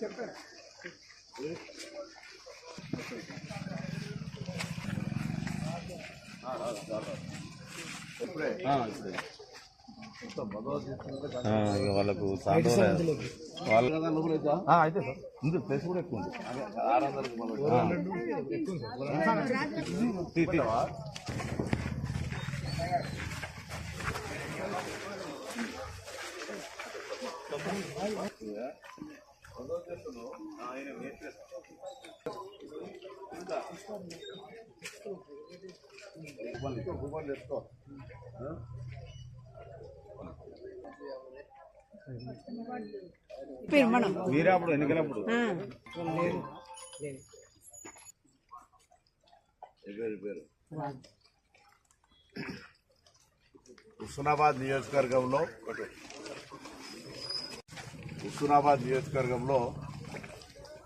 చెప్పారు వాళ్ళకు అయితే సార్. ఉంది ప్లేస్ కూడా ఎక్కువ ఉంది. తీ- మీరే అప్పుడు ఎన్నికలప్పుడు? హుస్నాబాద్ నియోజకవర్గంలో హుస్నాబాద్ నియోజకవర్గంలో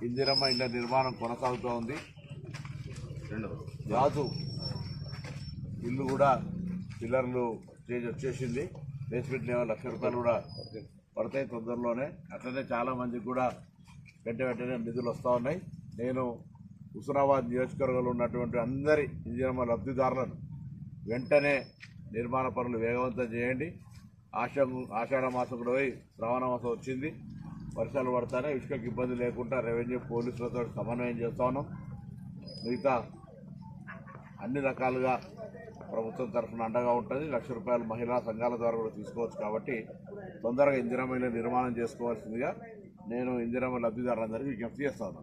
ఇందిరమ్మ ఇళ్ళ నిర్మాణం కొనసాగుతూ ఉంది రాజు ఇల్లు కూడా పిల్లర్లు చేసి వచ్చేసింది. బేస్మెంట్ లెవెల్ లక్ష రూపాయలు కూడా పడతాయి తొందరలోనే. అట్లనే చాలా మందికి కూడా వెంట వెంటనే నిధులు వస్తూ ఉన్నాయి. నేను హుస్నాబాద్ నియోజకవర్గంలో ఉన్నటువంటి అందరి ఇంజనీర్మ లబ్ధిదారులను వెంటనే నిర్మాణ పనులు వేగవంతం చేయండి. ఆష ఆషాఢ మాసం కూడా పోయి శ్రావణ మాసం వచ్చింది. వర్షాలు పడతానే ఇసుకకి ఇబ్బంది లేకుండా రెవెన్యూ పోలీసులతో సమన్వయం చేస్తా ఉన్నాం. మిగతా అన్ని రకాలుగా ప్రభుత్వం తరఫున అండగా ఉంటుంది. లక్ష రూపాయలు మహిళా సంఘాల ద్వారా కూడా తీసుకోవచ్చు కాబట్టి తొందరగా ఇందిరమ్మ నిర్మాణం చేసుకోవాల్సిందిగా నేను ఇందిరామ లబ్ధిదారులందరికీ విజ్ఞప్తి చేస్తాను